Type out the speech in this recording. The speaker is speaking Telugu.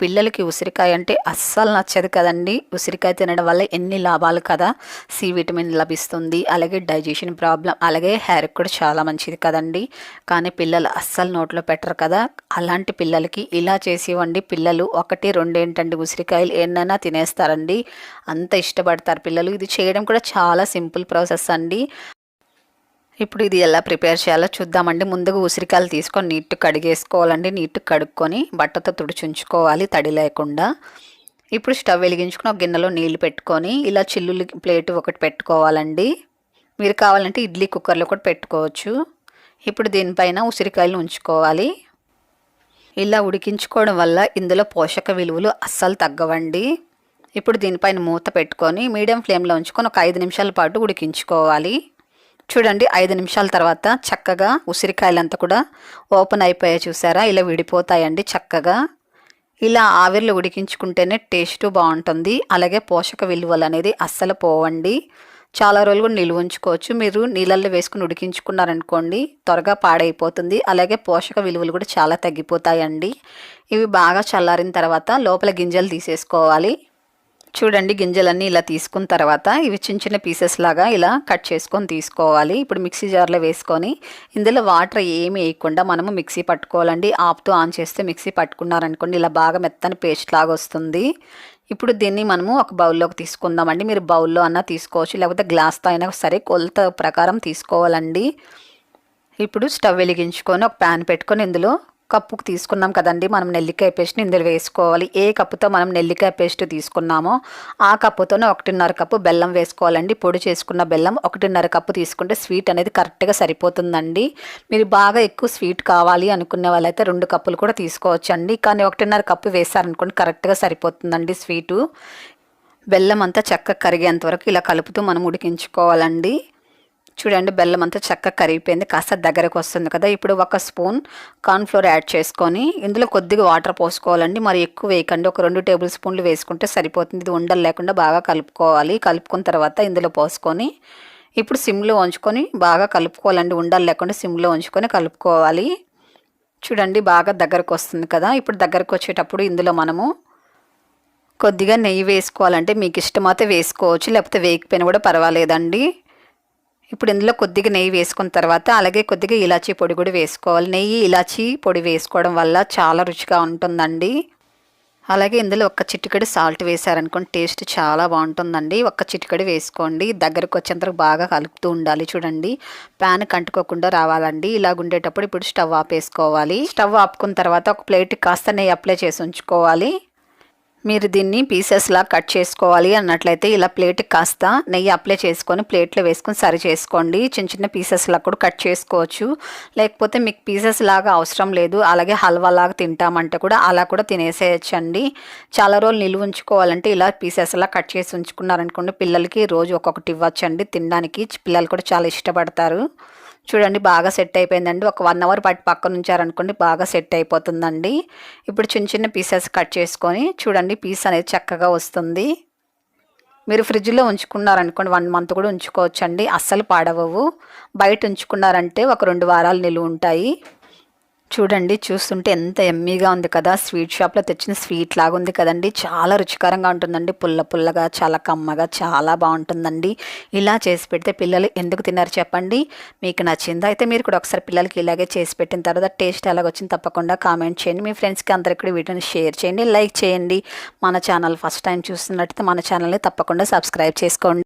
పిల్లలకి ఉసిరికాయ అంటే అస్సలు నచ్చదు కదండి. ఉసిరికాయ తినడం వల్ల ఎన్ని లాభాలు కదా. సి విటమిన్ లభిస్తుంది. అలాగే డైజెషన్ ప్రాబ్లం అలాగే హెయిర్ కూడా చాలా మంచిది కదండి. కానీ పిల్లలు అస్సలు నోట్లో పెట్టరు కదా. అలాంటి పిల్లలకి ఇలా చేసి పిల్లలు ఒకటి రెండు ఏంటండి ఉసిరికాయలు ఏమైనా తినేస్తారండి. అంత ఇష్టపడతారు పిల్లలు. ఇది చేయడం కూడా చాలా సింపుల్ ప్రాసెస్ అండి. ఇప్పుడు ఇది ఎలా ప్రిపేర్ చేయాలో చూద్దామండి. ముందుగా ఉసిరికాయలు తీసుకొని నీట్ కడిగేసుకోవాలండి. నీట్టు కడుక్కొని బట్టతో తుడిచుంచుకోవాలి తడి లేకుండా. ఇప్పుడు స్టవ్ వెలిగించుకుని ఒక గిన్నెలో నీళ్ళు పెట్టుకొని ఇలా చిల్లులు ప్లేట్ ఒకటి పెట్టుకోవాలండి. మీరు కావాలంటే ఇడ్లీ కుక్కర్లో కూడా పెట్టుకోవచ్చు. ఇప్పుడు దీనిపైన ఉసిరికాయలు ఉంచుకోవాలి. ఇలా ఉడికించుకోవడం వల్ల ఇందులో పోషక విలువలు అస్సలు తగ్గవండి. ఇప్పుడు దీనిపైన మూత పెట్టుకొని మీడియం ఫ్లేమ్లో ఉంచుకొని ఒక ఐదు నిమిషాల పాటు ఉడికించుకోవాలి. చూడండి ఐదు నిమిషాల తర్వాత చక్కగా ఉసిరికాయలంతా కూడా ఓపెన్ అయిపోయాయి చూసారా? ఇలా విడిపోతాయండి చక్కగా. ఇలా ఆవిరిలో ఉడికించుకుంటేనే టేస్ట్ బాగుంటుంది. అలాగే పోషక విలువలు అనేది అస్సలు పోవండి. చాలా రోజులు కూడా నిల్వ ఉంచుకోవచ్చు. మీరు నీళ్ళల్లో వేసుకుని ఉడికించుకున్నారనుకోండి త్వరగా పాడైపోతుంది. అలాగే పోషక విలువలు కూడా చాలా తగ్గిపోతాయండి. ఇవి బాగా చల్లారిన తర్వాత లోపల గింజలు తీసేసుకోవాలి. చూడండి గింజలన్నీ ఇలా తీసుకున్న తర్వాత ఇవి చిన్న చిన్న పీసెస్ లాగా ఇలా కట్ చేసుకొని తీసుకోవాలి. ఇప్పుడు మిక్సీ జార్లో వేసుకొని ఇందులో వాటర్ ఏమి వేయకుండా మనము మిక్సీ పట్టుకోవాలండి. ఆపుతూ ఆన్ చేస్తే మిక్సీ పట్టుకున్నారనుకోండి ఇలా బాగా మెత్తని పేస్ట్ లాగా వస్తుంది. ఇప్పుడు దీన్ని మనము ఒక బౌల్లోకి తీసుకుందామండి. మీరు బౌల్లో అన్నా తీసుకోవచ్చు లేకపోతే గ్లాస్తో అయినా సరే కొలత ప్రకారం తీసుకోవాలండి. ఇప్పుడు స్టవ్ వెలిగించుకొని ఒక ప్యాన్ పెట్టుకొని ఇందులో కప్పుకు తీసుకున్నాం కదండి. మనం నెల్లికాయ పేస్ట్ని ఇందులో వేసుకోవాలి. ఏ కప్పుతో మనం నెల్లికాయ పేస్ట్ తీసుకున్నామో ఆ కప్పుతోనే ఒకటిన్నర కప్పు బెల్లం వేసుకోవాలండి. పొడి చేసుకున్న బెల్లం ఒకటిన్నర కప్పు తీసుకుంటే స్వీట్ అనేది కరెక్ట్గా సరిపోతుందండి. మీరు బాగా ఎక్కువ స్వీట్ కావాలి అనుకునే వాళ్ళైతే రెండు కప్పులు కూడా తీసుకోవచ్చండి. కానీ ఒకటిన్నర కప్పు వేసారనుకోండి కరెక్ట్గా సరిపోతుందండి స్వీటు. బెల్లం అంతా చక్కగా కరిగేంత వరకు ఇలా కలుపుతూ మనం ఉడికించుకోవాలండి. చూడండి బెల్లం అంతా చక్కగా కరిగిపోయింది. కాస్త దగ్గరకు వస్తుంది కదా. ఇప్పుడు ఒక స్పూన్ కార్న్ఫ్లోర్ యాడ్ చేసుకొని ఇందులో కొద్దిగా వాటర్ పోసుకోవాలండి. మరి ఎక్కువ వేయకండి. ఒక రెండు టేబుల్ స్పూన్లు వేసుకుంటే సరిపోతుంది. ఇది ఉండలు లేకుండా బాగా కలుపుకోవాలి. కలుపుకున్న తర్వాత ఇందులో పోసుకొని ఇప్పుడు సిమ్లో ఉంచుకొని బాగా కలుపుకోవాలండి. ఉండలు లేకుండా సిమ్లో ఉంచుకొని కలుపుకోవాలి. చూడండి బాగా దగ్గరకు వస్తుంది కదా. ఇప్పుడు దగ్గరకు వచ్చేటప్పుడు ఇందులో మనము కొద్దిగా నెయ్యి వేసుకోవాలంటే మీకు ఇష్టమైతే వేసుకోవచ్చు. లేకపోతే వేయకపోయినా కూడా పర్వాలేదండి. ఇప్పుడు ఇందులో కొద్దిగా నెయ్యి వేసుకున్న తర్వాత అలాగే కొద్దిగా ఇలాచీ పొడి కూడా వేసుకోవాలి. నెయ్యి ఇలాచీ పొడి వేసుకోవడం వల్ల చాలా రుచిగా ఉంటుందండి. అలాగే ఇందులో ఒక్క చిటికడి సాల్ట్ వేశారనుకోండి టేస్ట్ చాలా బాగుంటుందండి. ఒక్క చిటికడి వేసుకోండి. దగ్గరకు వచ్చేంత బాగా కలుపుతూ ఉండాలి చూడండి. ప్యాన్ కంటుకోకుండా రావాలండి. ఇలాగ ఉండేటప్పుడు ఇప్పుడు స్టవ్ ఆపేసుకోవాలి. స్టవ్ ఆపుకున్న తర్వాత ఒక ప్లేట్ కాస్త నెయ్యి అప్లై చేసి ఉంచుకోవాలి. మీరు దీన్ని పీసెస్లా కట్ చేసుకోవాలి అన్నట్లయితే ఇలా ప్లేట్ కాస్త నెయ్యి అప్లై చేసుకొని ప్లేట్లో వేసుకొని సరి చేసుకోండి. చిన్న చిన్న పీసెస్లా కూడా కట్ చేసుకోవచ్చు. లేకపోతే మీకు పీసెస్ లాగా అవసరం లేదు. అలాగే హల్వా లాగా తింటామంటే కూడా అలా కూడా తినేసేయచ్చండి. చాలా రోజులు నిలువ ఉంచుకోవాలంటే ఇలా పీసెస్లా కట్ చేసి ఉంచుకున్నారనుకోండి పిల్లలకి రోజు ఒక్కొక్కటి ఇవ్వచ్చండి. తినడానికి పిల్లలు కూడా చాలా ఇష్టపడతారు. చూడండి బాగా సెట్ అయిపోయిందండి. ఒక వన్ అవర్ పాటు పక్కన ఉంచారనుకోండి బాగా సెట్ అయిపోతుందండి. ఇప్పుడు చిన్న చిన్న పీసెస్ కట్ చేసుకొని చూడండి పీస్ అనేది చక్కగా వస్తుంది. మీరు ఫ్రిడ్జ్లో ఉంచుకున్నారనుకోండి వన్ మంత్ కూడా ఉంచుకోవచ్చండి. అస్సలు పాడవవు. బయట ఉంచుకున్నారంటే ఒక రెండు వారాలు నిలువ ఉంటాయి. చూడండి చూస్తుంటే ఎంత ఎమ్మీగా ఉంది కదా. స్వీట్ షాప్లో తెచ్చిన స్వీట్ లాగా ఉంది కదండి. చాలా రుచికరంగా ఉంటుందండి. పుల్ల పుల్లగా చాలా కమ్మగా చాలా బాగుంటుందండి. ఇలా చేసి పెడితే పిల్లలు ఎందుకు తిన్నారు చెప్పండి. మీకు నచ్చిందా అయితే మీరు కూడా ఒకసారి పిల్లలకి ఇలాగే చేసి పెట్టిన తర్వాత టేస్ట్ ఎలాగొచ్చింది తప్పకుండా కామెంట్ చేయండి. మీ ఫ్రెండ్స్కి అందరికి కూడా వీడియోని షేర్ చేయండి లైక్ చేయండి. మన ఛానల్ ఫస్ట్ టైం చూస్తున్నట్టయితే మన ఛానల్ని తప్పకుండా సబ్స్క్రైబ్ చేసుకోండి.